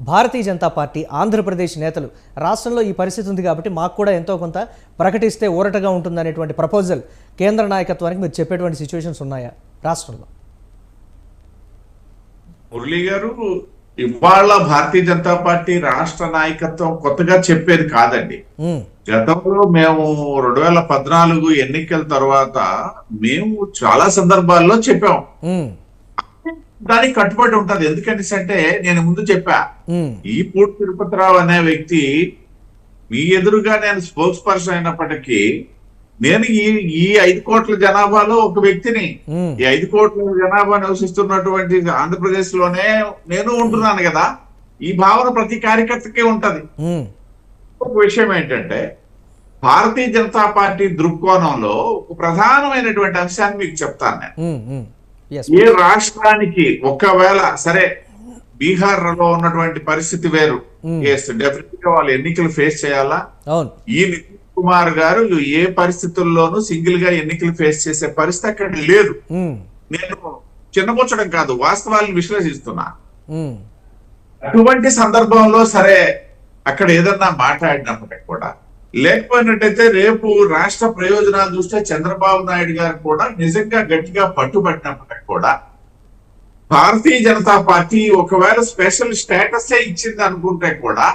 భారతీయ Janata party Andhra Pradesh నేతలు రాష్ట్రంలో ఈ పరిస్థితి ఉంది కాబట్టి మాకు కూడా ఎంతో కొంత ప్రకటిస్తే ఊరటగా ఉంటుందనేటువంటి ప్రపోజల్ కేంద్ర నాయకత్వానికి మీరు చెప్పేటువంటి సిచ్యువేషన్స్ ఉన్నాయా రాష్ట్రంలో? మురళి గారు ఇవాళ భారతీయ జనతా పార్టీ రాష్ట్ర నాయకత్వం కొత్తగా చెప్పేది కాదండి. గతంలో మేము రెండు వేల పద్నాలుగు ఎన్నికల తర్వాత మేము చాలా సందర్భాల్లో చెప్పాం. దానికి కట్టుబడి ఉంటది. ఎందుకని అంటే నేను ముందు చెప్పా. ఈ పూడి తిరుపతిరావు అనే వ్యక్తి మీ ఎదురుగా నేను స్పోక్స్ పర్సన్ అయినప్పటికీ నేను ఈ ఈ ఐదు కోట్ల జనాభాలో ఒక వ్యక్తిని ఈ ఐదు కోట్ల జనాభా నివసిస్తున్నటువంటి ఆంధ్రప్రదేశ్లోనే నేను ఉంటున్నాను కదా. ఈ భావన ప్రతి కార్యకర్తకే ఉంటది. ఒక విషయం ఏంటంటే భారతీయ జనతా పార్టీ దృక్కోణంలో ఒక ప్రధానమైనటువంటి అంశాన్ని మీకు చెప్తాను నేను. ఏ రాష్ట్రానికి ఒకవేళ సరే బీహార్లో ఉన్నటువంటి పరిస్థితి వేరు. Hmm. డెఫినెట్గా వాళ్ళు ఎన్నికలు ఫేస్ చేయాలా? ఈ నితీష్ కుమార్ గారు ఏ పరిస్థితుల్లోనూ సింగిల్గా ఎన్నికలు ఫేస్ చేసే పరిస్థితి అక్కడ లేదు. ఉమ్, నేను చిన్నపుచ్చడం కాదు వాస్తవాలను విశ్లేషిస్తున్నా. ఉమ్, అటువంటి సందర్భంలో సరే అక్కడ ఏదన్నా మాట్లాడినప్పటికీ కూడా లేకపోయినట్టయితే రేపు రాష్ట్ర ప్రయోజనాలు చూస్తే చంద్రబాబు నాయుడు గారు కూడా నిజంగా గట్టిగా పట్టుబట్టినప్పటికీ కూడా భారతీయ జనతా పార్టీ ఒకవేళ స్పెషల్ స్టేటస్ ఇచ్చింది అనుకుంటే కూడా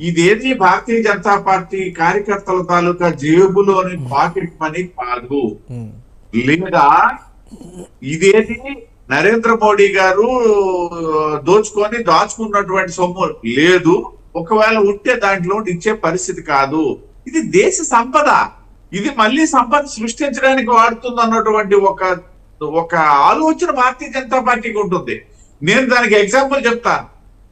ఇదేది భారతీయ జనతా పార్టీ కార్యకర్తల తాలూకా జేబులోని పాకెట్ మనీ కాదు. లేదా ఇదేది నరేంద్ర మోడీ గారు దోచుకొని దాచుకున్నటువంటి సొమ్ము లేదు. ఒకవేళ ఉంటే దాంట్లో ఇచ్చే పరిస్థితి కాదు. ఇది దేశ సంపద. ఇది మళ్ళీ సంపద సృష్టించడానికి వాడుతుంది అన్నటువంటి ఒక ఒక ఆలోచన భారతీయ జనతా పార్టీకి ఉంటుంది. నేను దానికి ఎగ్జాంపుల్ చెప్తాను.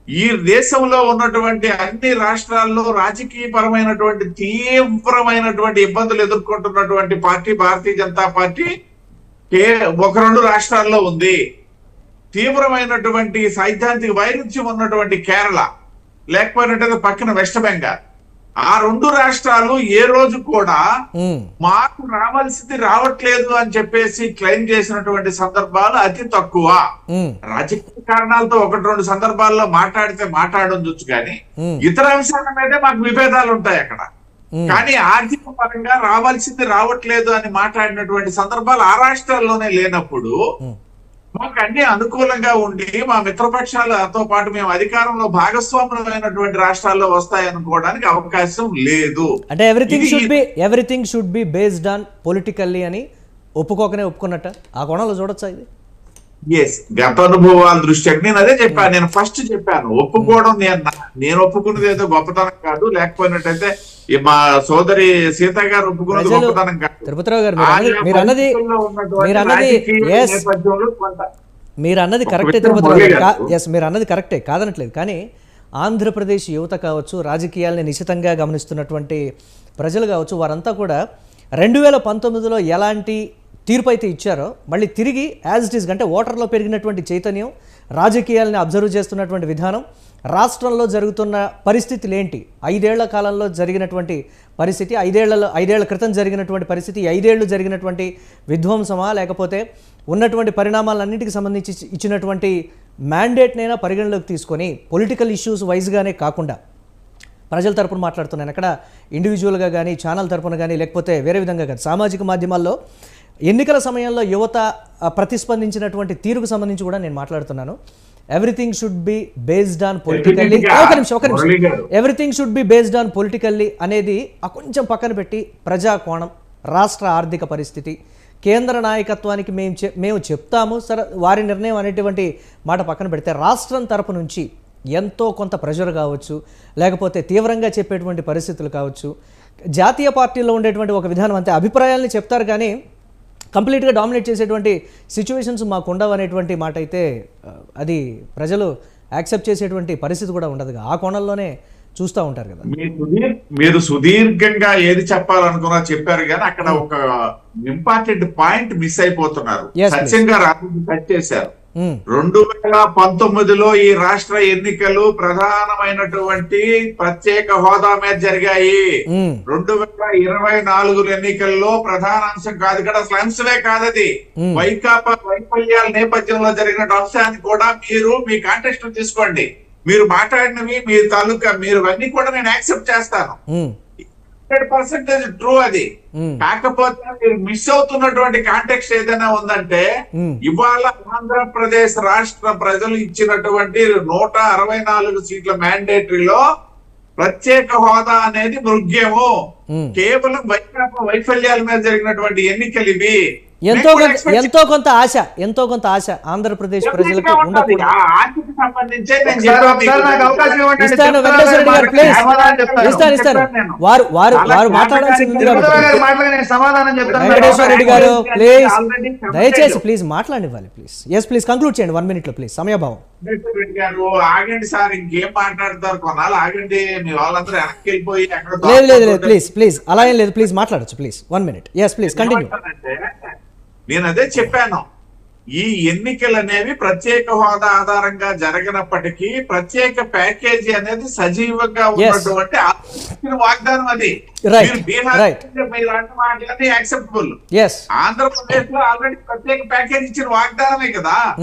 ఈ దేశంలో ఉన్నటువంటి అన్ని రాష్ట్రాల్లో రాజకీయ పరమైనటువంటి తీవ్రమైనటువంటి ఇబ్బందులు ఎదుర్కొంటున్నటువంటి పార్టీ భారతీయ జనతా పార్టీ ఒక రెండు రాష్ట్రాల్లో ఉంది. తీవ్రమైనటువంటి సైద్ధాంతిక వైరుధ్యం ఉన్నటువంటి కేరళ. లేకపోయినట్టు పక్కన వెస్ట్ బెంగాల్. ఆ రెండు రాష్ట్రాలు ఏ రోజు కూడా మాకు రావాల్సింది రావట్లేదు అని చెప్పేసి క్లెయిమ్ చేసినటువంటి సందర్భాలు అతి తక్కువ. రాజకీయ కారణాలతో ఒకటి రెండు సందర్భాల్లో మాట్లాడితే మాట్లాడొచ్చు కానీ ఇతర అంశాల మీదే మాకు విభేదాలు ఉంటాయి అక్కడ. కానీ ఆర్థిక పరంగా రావాల్సింది రావట్లేదు అని మాట్లాడినటువంటి సందర్భాలు ఆ రాష్ట్రాల్లోనే లేనప్పుడు. మాకు అన్ని అనుకూలంగా ఉండి మా మిత్రపక్షాలతో పాటు మేము అధికారంలో భాగస్వాములమైనటువంటి రాష్ట్రాల్లో వస్తాయనుకోవడానికి అవకాశం లేదు. అంటే everything should be everything should be based on politically అని ఒప్పుకోకనే ఒప్పుకున్నట్ట? ఆ కోణంలో చూడొచ్చా ఇది? ఎస్ గత అనుభవాల దృష్ట్యా నేను అదే చెప్పాను నేను ఫస్ట్ చెప్పాను. ఒప్పుకోవడం నేను నేను ఒప్పుకున్నది ఏదో గొప్పతనం కాదు లేకపోయినట్టయితే మా సోదరి సీత గారు ఒప్పుకున్నది గొప్పతనం కాదు. తిరుపతిరావు గారు మీరు అన్నది మీరు అన్నది మీరు అన్నది కరెక్టే తిరుపతిరావు గారు. ఎస్ మీరు అన్నది కరెక్టే కాదనట్లేదు. కానీ ఆంధ్రప్రదేశ్ యువత కావచ్చు రాజకీయాల్ని నిశితంగా గమనిస్తున్నటువంటి ప్రజలు కావచ్చు వారంతా కూడా రెండు వేల పంతొమ్మిదిలో ఎలాంటి తీర్పు అయితే ఇచ్చారో మళ్ళీ తిరిగి యాజ్ ఇట్ ఈస్ అంటే ఓటర్లో పెరిగినటువంటి చైతన్యం రాజకీయాల్ని అబ్జర్వ్ చేస్తున్నటువంటి విధానం రాష్ట్రంలో జరుగుతున్న పరిస్థితులు ఏంటి? ఐదేళ్ళ కాలంలో జరిగినటువంటి పరిస్థితి ఐదేళ్ళలో ఐదేళ్ళ క్రితం జరిగినటువంటి పరిస్థితి ఐదేళ్ళు జరిగినటువంటి విధ్వంసమా లేకపోతే ఉన్నటువంటి పరిణామాలన్నింటికి సంబంధించి ఇచ్చినటువంటి మ్యాండేట్నైనా పరిగణలోకి తీసుకొని పొలిటికల్ ఇష్యూస్ వైజ్గానే కాకుండా ప్రజల తరపున మాట్లాడుతున్నాను. అక్కడ ఇండివిజువల్గా కానీ ఛానల్ తరపున కానీ లేకపోతే వేరే విధంగా కానీ సామాజిక మాధ్యమాల్లో ఎన్నికల సమయంలో యువత ప్రతిస్పందించినటువంటి తీరుకు సంబంధించి కూడా నేను మాట్లాడుతున్నాను. Everything should be based on politically ఒక నిమిషం ఒక నిమిషం. Everything should be based on politically అనేది కొంచెం పక్కన పెట్టి ప్రజా కోణం రాష్ట్ర ఆర్థిక పరిస్థితి. కేంద్ర నాయకత్వానికి మేము చె మేము చెప్తాము. సరే వారి నిర్ణయం అనేటువంటి మాట పక్కన పెడితే రాష్ట్రం తరపు నుంచి ఎంతో కొంత ప్రెషర్ కావచ్చు లేకపోతే తీవ్రంగా చెప్పేటువంటి పరిస్థితులు కావచ్చు. జాతీయ పార్టీలో ఉండేటువంటి ఒక విధానం అంతే. అభిప్రాయాల్ని చెప్తారు కానీ కంప్లీట్గా డామినేట్ చేసేటువంటి సిచ్యువేషన్స్ మాకు ఉండవు అనేటువంటి మాట అయితే అది ప్రజలు యాక్సెప్ట్ చేసేటువంటి పరిస్థితి కూడా ఉండదు. ఆ కోణంలోనే చూస్తూ ఉంటారు కదా. మీరు సుదీర్ఘంగా ఏది చెప్పాలనుకున్నా చెప్పారు కానీ అక్కడ ఒక ఇంపార్టెంట్ పాయింట్ మిస్ అయిపోతున్నారు. Yes, సత్యం గారు అది టచ్ చేశారు. రెండు వేల పంతొమ్మిదిలో ఈ రాష్ట్ర ఎన్నికలు ప్రధానమైనటువంటి ప్రత్యేక హోదా మీద జరిగాయి. ఉమ్, రెండు వేల ఇరవై నాలుగు ఎన్నికల్లో ప్రధాన అంశం కాదు. ఇక్కడ అసలు అంశమే కాదది. Hmm. వైకాపా వైఫల్యాల నేపథ్యంలో జరిగిన అంశాన్ని కూడా మీరు మీ కాంటెస్ట్ తీసుకోండి. మీరు మాట్లాడినవి మీ తాలూకా మీరు అన్ని కూడా నేను యాక్సెప్ట్ చేస్తాను. హండ్రెడ్ పర్సెంటేజ్ ట్రూ అది. కాకపోతే మీరు మిస్ అవుతున్నటువంటి కాంటెక్స్ట్ ఏదైనా ఉందంటే ఇవాళ ఆంధ్రప్రదేశ్ రాష్ట్ర ప్రజలు ఇచ్చినటువంటి నూట అరవై నాలుగు సీట్ల మ్యాండేటరీలో ప్రత్యేక హోదా అనేది మృగ్యము. కేవలం వైకాపా వైఫల్యాల మీద జరిగినటువంటి ఎన్నికలు ఇవి. ఎంతో ఎంతో కొంత ఆశ ఎంతో కొంత ఆశ ఆంధ్రప్రదేశ్ ప్రజలకు. ఉండకూడదు. సంబంధించే. ఇస్తాను. ఇస్తాను. వారు వారు వారు మాట్లాడాల్సింది వెంకటేశ్వర రెడ్డి గారు ప్లీజ్. దయచేసి ప్లీజ్ మాట్లాడివ్వాలి ప్లీజ్. ఎస్ ప్లీజ్ కంక్లూడ్ చేయండి వన్ మినిట్లో ప్లీజ్ సమయభావం. గారు ఆగండి సార్ ఇంకేం మాట్లాడతారు? కొనాలి ఆగండి మీ వాళ్ళందరూ వెనక్కి వెళ్ళిపోయి ఎక్కడ లేదు లేదు లేదు ప్లీజ్ ప్లీజ్ అలా ఏం లేదు ప్లీజ్ మాట్లాడచ్చు please one minute yes please continue నేను అదే చెప్పాను. ఈ ఎన్నికలు అనేవి ప్రత్యేక హోదా ఆధారంగా జరగనప్పటికీ ప్రత్యేక ప్యాకేజీ అనేది సజీవంగా ఉన్నటువంటి వాగ్దానం అది. బీహార్ యాక్సెప్టబుల్. ఆంధ్రప్రదేశ్లో ఆల్రెడీ ప్రత్యేక ప్యాకేజ్ ఇచ్చిన వాగ్దానమే కదా.